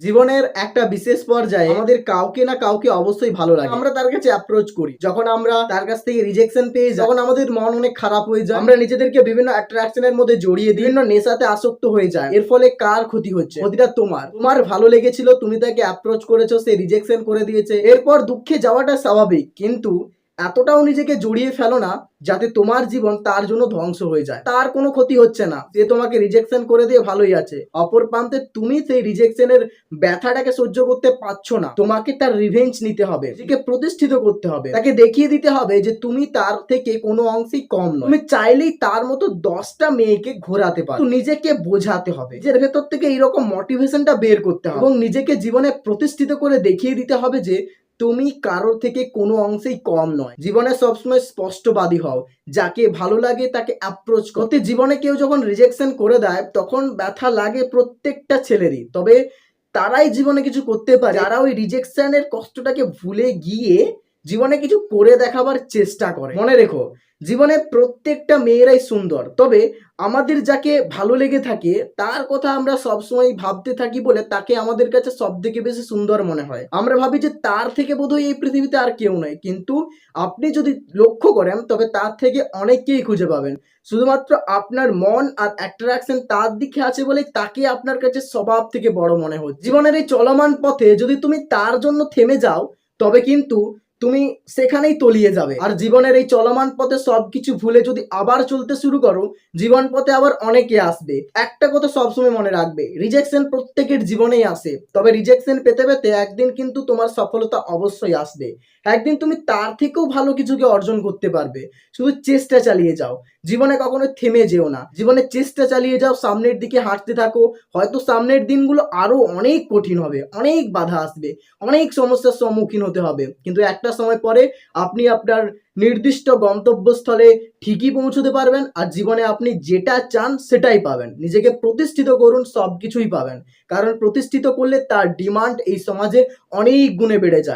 জীবনের একটা বিশেষ পর্যায়ে আমাদের কাউকে না কাউকে অবশ্যই ভালো লাগে। আমরা তার কাছে অ্যাপ্রোচ করি। যখন আমরা তার কাছ থেকে রিজেকশন পেয়ে যাই, যখন আমাদের মন অনেক খারাপ হয়ে যায়, আমরা নিজেদেরকে বিভিন্ন অ্যাট্রাকশনের মধ্যে জড়িয়ে দিই, বিভিন্ন নেশাতে আসক্ত হয়ে যায় এর ফলে কার ক্ষতি হচ্ছে? ক্ষতিটা তোমার। তোমার ভালো লেগেছিল, তুমি তাকে অ্যাপ্রোচ করেছ, সে রিজেকশন করে দিয়েছে। এরপর দুঃখে যাওয়াটা স্বাভাবিক, কিন্তু এতটাও নিজেকে জড়িয়ে ফেলো না যাতে তোমার জীবন তার জন্য ধ্বংস হয়ে যায়। তার কোনো ক্ষতি হচ্ছে না। সে তোমাকে রিজেকশন করে দিয়ে ভালোই আছে। অপর প্রান্তে তুমি সেই রিজেকশনের ব্যথাটাকে সহ্য করতে পারছ না। তোমাকে তার রিভেঞ্জ নিতে হবে। নিজেকে প্রতিষ্ঠিত করতে হবে। তাকে দেখিয়ে দিতে হবে যে তুমি তার থেকে কোনো অংশেই কম নয়। তুমি চাইলেই তার মতো দশটা মেয়েকে ঘোরাতে পারো। নিজেকে বোঝাতে হবে। নিজের ভেতর থেকে এইরকম মোটিভেশনটা বের করতে হবে। এবং নিজেকে জীবনে প্রতিষ্ঠিত করে দেখিয়ে দিতে হবে যে তুমি কারোর থেকে কোনো অংশেই কম নয়। জীবনে সবসময় স্পষ্টবাদী হও। যাকে ভালো লাগে তাকে অ্যাপ্রোচ করতে জীবনে কেউ যখন রিজেকশন করে দেয়, তখন ব্যথা লাগে প্রত্যেকটা ছেলেরই। তবে তারাই জীবনে কিছু করতে পারে। যারা ওই রিজেকশনের কষ্টটাকে ভুলে গিয়ে জীবনে কিছু করে দেখাবার চেষ্টা করে। মনে রেখো, জীবনে প্রত্যেকটা মেয়েরাই সুন্দর। তবে আমাদের যাকে ভালো লেগে থাকে, তার কথা আমরা সবসময় ভাবতে থাকি বলে তাকে আমাদের কাছে সব থেকে বেশি সুন্দর মনে হয়। আমরা ভাবি যে তার থেকে বোধহয় এই পৃথিবীতে আর কেউ নয় কিন্তু আপনি যদি লক্ষ্য করেন, তবে তার থেকে অনেককেই খুঁজে পাবেন। শুধুমাত্র আপনার মন আর অ্যাট্রাকশন তার দিকে আছে বলে তাকে আপনার কাছে স্বভাব থেকে বড় মনে হচ্ছে। জীবনের এই চলমান পথে যদি তুমি তার জন্য থেমে যাও, তবে কিন্তু তুমি সেখানেই তলিয়ে যাবে। আর জীবনের এই চলমান পথে সবকিছু ভুলে যদি আবার চলতে শুরু করো, জীবন পথে আবার অনেকে আসবে। একটা কথা সবসময় মনে রাখবে রিজেকশন প্রত্যেকের জীবনেই আসে। তবে রিজেকশন পেতে পেতে একদিন কিন্তু তোমার সফলতা অবশ্যই আসবে। একদিন তুমি তার থেকেও ভালো কিছুকে অর্জন করতে পারবে। শুধু চেষ্টা চালিয়ে যাও। জীবনে কখনো থেমে যেও না। জীবনে চেষ্টা চালিয়ে যাও, সামনের দিকে হাঁটতে থাকো। হয়তো সামনের দিনগুলো আরও অনেক কঠিন হবে, অনেক বাধা আসবে, অনেক সমস্যার সম্মুখীন হতে হবে। কিন্তু একটা সময় পরে আপনি আপনার নির্দিষ্ট গন্তব্যস্থলে ঠিকই পৌঁছতে পারবেন আর জীবনে আপনি যেটা চান সেটাই পাবেন। নিজেকে প্রতিষ্ঠিত করুন সব কিছুই পাবেন। কারণ প্রতিষ্ঠিত করলে তার ডিমান্ড এই সমাজে অনেক গুণে বেড়ে যায়।